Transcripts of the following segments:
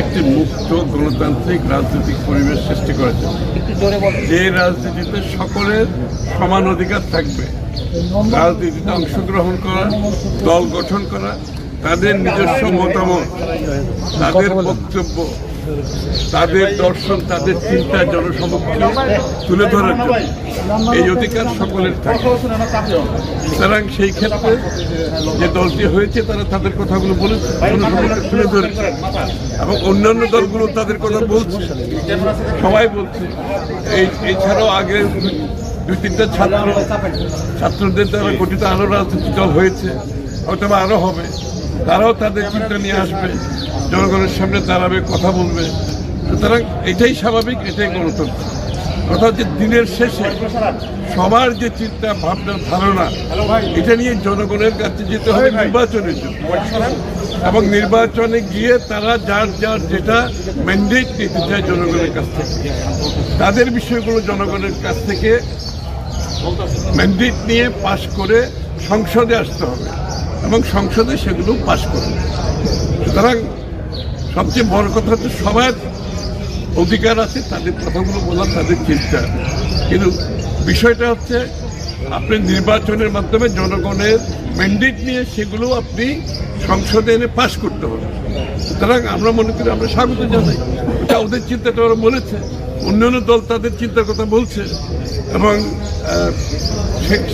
একটি মুক্ত গণতান্ত্রিক রাজনৈতিক পরিবেশ সৃষ্টি করেছে। যে রাজনীতিতে সকলের সমান অধিকার থাকবে রাজনীতিতে অংশগ্রহণ করা দল গঠন করা তাদের নিজস্ব মতামত তাদের বক্তব্য তাদের দর্শন, তাদের চিন্তা, জনসমক্ষে তুলে ধরার জন্য এই অধিকার সকলের থাকে। সুতরাং সেই ক্ষেত্রে যে দলটি হয়েছে, তারা তাদের কথাগুলো বলেছে, জনসমক্ষে তুলে ধরেছে। এবং অন্যান্য দলগুলো তাদের কথা বলছে, সবাই বলছে। এই, এছাড়াও আগে দুই, তিনটা ছাত্র, ছাত্রদের দ্বারা গঠিত আরও রাজনৈতিক দল হয়েছে হয়তো বা আরও হবে। তারাও তাদের চিন্তা নিয়ে আসবে। জনগণের সামনে দাঁড়াবে কথা বলবে। সুতরাং এটাই স্বাভাবিক এটাই গণতন্ত্র। কথা হচ্ছে দিনের শেষে সবার যে চিন্তা ভাবনা ধারণা এটা নিয়ে জনগণের কাছে যেতে হবে নির্বাচনের জন্য। এবং নির্বাচনে গিয়ে তারা যার যার যেটা ম্যান্ডেট নিতে চায় জনগণের কাছ থেকে। তাদের বিষয়গুলো জনগণের কাছ থেকে ম্যান্ডেট নিয়ে পাশ করে সংসদে আসতে হবে। এবং সংসদে সেগুলো পাশ করবে সুতরাং সবচেয়ে বড় কথা হচ্ছে সবার অধিকার আছে, তাদের কথাগুলো বলা, তাদের চিন্তা। কিন্তু বিষয়টা হচ্ছে, আপনি নির্বাচনের মাধ্যমে জনগণের ম্যান্ডেট নিয়ে সেগুলো আপনি সংসদে এনে পাশ করতে হবে। সুতরাং আমরা মনে করি, আমরা স্বাগত জানাই। ওদের চিন্তাটা ওরা বলেছে। অন্যান্য দল তাদের চিন্তার কথা বলছে এবং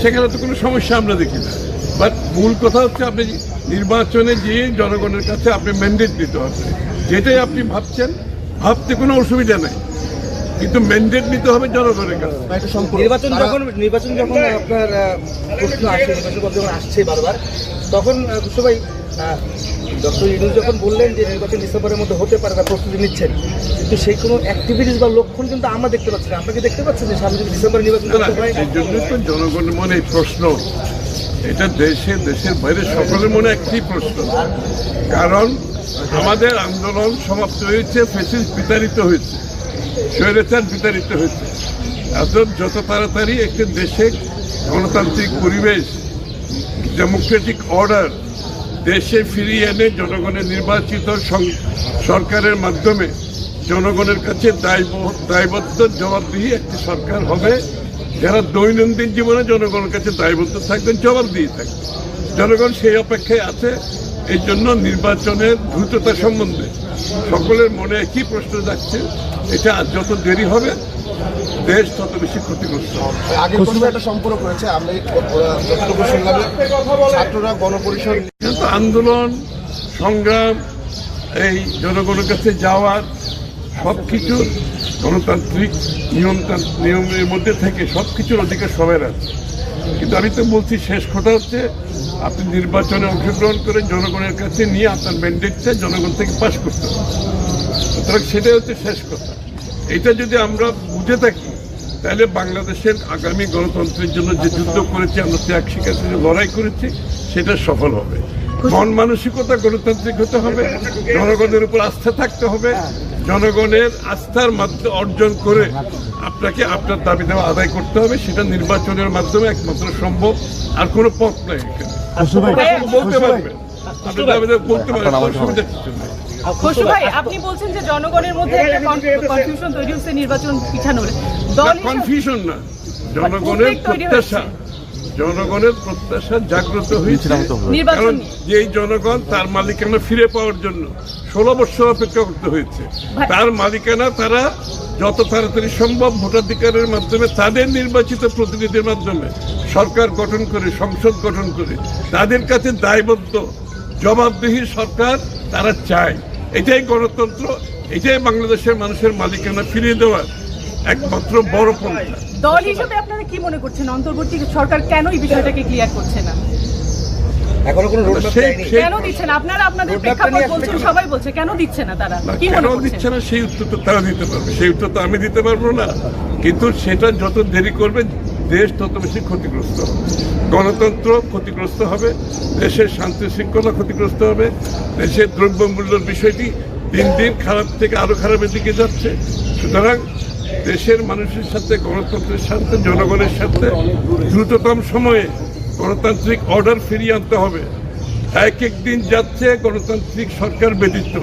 সেখানে তো কোনো সমস্যা আমরা দেখি না। বাট মূল কথা হচ্ছে আপনি নির্বাচনে গিয়ে জনগণের কাছে আপনি ম্যান্ডেট দিতে হবে। যেটাই আপনি ভাবছেন ভাবতে কোনো অসুবিধা নেই। কিন্তু ম্যান্ডেট নিতে হবে জনগণের কাছে। নির্বাচন যখন নির্বাচন যখন আপনার প্রশ্ন আসে নির্বাচন যখন আসছে বারবার তখন ভাই ডক্টর ইউনুস যখন বললেন যে নির্বাচন ডিসেম্বরের মধ্যে হতে পারে বা প্রস্তুতি নিচ্ছেন কিন্তু সেই কোনো অ্যাক্টিভিটিস বা লক্ষণ কিন্তু আমরা দেখতে পাচ্ছি না। আমরা কি দেখতে পাচ্ছি যে সামনে যদি ডিসেম্বরে নির্বাচন তো জনগণের মনে এই প্রশ্ন। এটা দেশে দেশের বাইরে সকলের মনে একটি প্রশ্ন। কারণ আমাদের আন্দোলন সমাপ্ত হয়েছে ফেসিস বিতাড়িত হয়েছে স্বৈরাচার বিতাড়িত হয়েছে। এত যত তাড়াতাড়ি একটি দেশে গণতান্ত্রিক পরিবেশ ডেমোক্রেটিক অর্ডার দেশে ফিরিয়ে এনে জনগণের নির্বাচিত সরকারের মাধ্যমে জনগণের কাছে দায়ব- দায়বদ্ধ জবাবদিহি একটি সরকার হবে। যারা দৈনন্দিন জীবনে জনগণের কাছে দায়বদ্ধ থাকবেন জবাবদিহি থাকবে জনগণ সেই অপেক্ষায় আছে। এই জন্য নির্বাচনের দ্রুততা সম্বন্ধে সকলের মনে একই প্রশ্ন যাচ্ছে এটা যত দেরি হবে দেশ তত বেশি ক্ষতিগ্রস্ত। বছর একটা সম্পর্ক যতটুকু শুনলাম ছাত্ররা গণপরিষদ কিন্তু আন্দোলন সংগ্রাম এই জনগণের কাছে যাওয়ার সব কিছু গণতান্ত্রিক নিয়মতান্ত্রিক নিয়মের মধ্যে থেকে সব কিছুর অধিকার সবার আছে কিন্তু আমি তো বলছি শেষ কথা হচ্ছে আপনি নির্বাচনে অংশগ্রহণ করে জনগণের কাছে নিয়ে আপনার ম্যান্ডেটটা জনগণ থেকে পাশ করতে হবে। সুতরাং সেটাই হচ্ছে শেষ কথা। এটা যদি আমরা বুঝে থাকি তাহলে বাংলাদেশের আগামী গণতন্ত্রের জন্য যে যুদ্ধ করেছি আমরা ত্যাগ স্বীকার করে লড়াই করেছি সেটা সফল হবে। মন মানসিকতা গণতান্ত্রিক হতে হবে জনগণের উপর আস্থা থাকতে হবে জনগণের আস্থার মাধ্যমে অর্জন করে আপনাকে আপনার দাবি দেওয়া আদায় করতে হবে সেটা নির্বাচনের মাধ্যমে একমাত্র সম্ভব আর কোনো পথ নাই এখানে। বলতে পারবেন। খসু ভাই আপনি বলছেন যে জনগণের মধ্যে একটা কনফিউশন তৈরি হচ্ছে নির্বাচন পিছানোর দল কনফিউশন না জনগণের প্রত্যাশা। জনগণের প্রত্যাশা জাগ্রত হয়েছে। কারণ। জনগণ তার মালিকানা ফিরে পাওয়ার জন্য ষোলো বছর অপেক্ষা করতে হয়েছে। তার মালিকানা তারা যত তাড়াতাড়ি সম্ভব ভোটাধিকারের মাধ্যমে তাদের নির্বাচিত প্রতিনিধির মাধ্যমে সরকার গঠন করে সংসদ গঠন করে তাদের কাছে দায়বদ্ধ জবাবদিহি সরকার তারা চায়। এটাই গণতন্ত্র এটাই বাংলাদেশের মানুষের মালিকানা ফিরিয়ে দেওয়ার একমাত্র বড় পন্থা। দল হিসেবে আপনারা কি মনে করছেন? অন্তর্বর্তী সরকার কেন এই বিষয়টাকে ক্লিয়ার করছে না? এখনও কোনো রোডম্যাপ সেই- দেয়নি। সেই- কেন দিচ্ছে আপনারা আপনাদের রোডম্যাপটা প্রেক্ষাপট বলছেন সবাই বলছে কেন দিচ্ছে না তারা? কি মনে দিচ্ছে না সেই উত্তর তো তারা দিতে পারবে। সেই উত্তর তো আমি দিতে পারব না। কিন্তু সেটা যত দেরি করবে দেশ তত বেশি ক্ষতিগ্রস্ত। হবে গণতন্ত্র ক্ষতিগ্রস্ত হবে, দেশের শান্তি শৃঙ্খলা ক্ষতিগ্রস্ত হবে, দেশের দ্রব্যমূল্যের বিষয়টি দিন দিন খারাপ থেকে আরও খারাপের দিকে যাচ্ছে। সুতরাং দেশের মানুষের সাথে, গণতন্ত্রের সাথে, জনগণের সাথে দ্রুততম সময়ে গণতান্ত্রিক অর্ডার ফিরিয়ে আনতে হবে। এক এক দিন যাচ্ছে, গণতান্ত্রিক সরকার ব্যতীত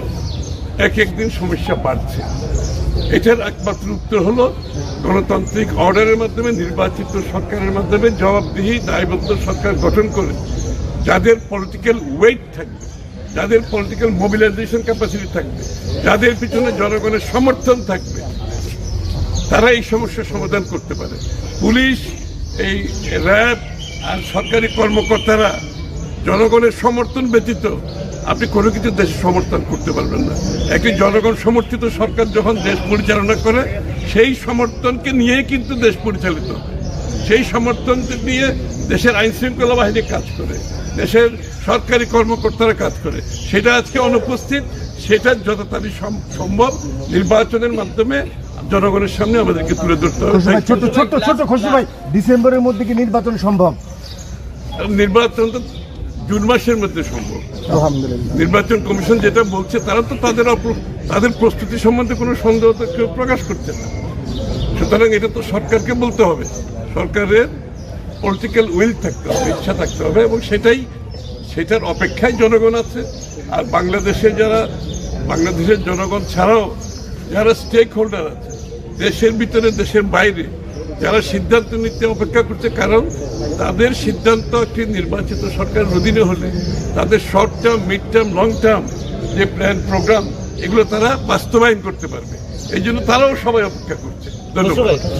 এক একদিন সমস্যা বাড়ছে। এটার একমাত্র উত্তর হলো গণতান্ত্রিক অর্ডারের মাধ্যমে নির্বাচিত সরকারের মাধ্যমে জবাবদিহি দায়বদ্ধ সরকার গঠন করে। যাদের পলিটিক্যাল ওয়েট থাকবে, যাদের পলিটিক্যাল মোবিলাইজেশন ক্যাপাসিটি থাকবে, যাদের পিছনে জনগণের সমর্থন থাকবে, তারা এই সমস্যার সমাধান করতে পারে। পুলিশ, এই র্যাব আর সরকারি কর্মকর্তারা জনগণের সমর্থন ব্যতীত আপনি কোনো কিছু দেশ সমর্থন করতে পারবেন না। একটি জনগণ সমর্থিত সরকার যখন দেশ পরিচালনা করে সেই সমর্থনকে নিয়েই কিন্তু দেশ পরিচালিত সেই সমর্থন নিয়ে দেশের আইন শৃঙ্খলা বাহিনী কাজ করে দেশের সরকারি কর্মকর্তারা কাজ করে। সেটা আজকে অনুপস্থিত সেটা যত তাড়াতাড়ি সম্ভব নির্বাচনের মাধ্যমে জনগণের সামনে আমাদেরকে তুলে ধরতে হবে। ছোট ছোট ছোট খসরু ভাই ডিসেম্বরের মধ্যে কি নির্বাচন সম্ভব? নির্বাচন তো জুন মাসের মধ্যে সম্ভব। আলহামদুলিল্লাহ। নির্বাচন কমিশন যেটা বলছে তারা তো তাদের তাদের প্রস্তুতি সম্বন্ধে কোনো সন্দেহ তো কেউ প্রকাশ করছে না। সুতরাং এটা তো সরকারকে বলতে হবে। সরকারের পলিটিক্যাল উইল থাকতে হবে ইচ্ছা থাকতে হবে এবং সেটাই সেটার অপেক্ষায় জনগণ আছে। আর বাংলাদেশে যারা বাংলাদেশের জনগণ ছাড়াও যারা স্টেক হোল্ডার আছে দেশের ভিতরে দেশের বাইরে যারা সিদ্ধান্ত নিতে অপেক্ষা করছে, কারণ তাদের সিদ্ধান্ত একটি নির্বাচিত সরকারের অধীনে হলে তাদের short term mid term long term যে প্ল্যান প্রোগ্রাম এগুলো তারা বাস্তবায়ন করতে পারবে। এই জন্য তারাও সবাই অপেক্ষা করছে। ধন্যবাদ।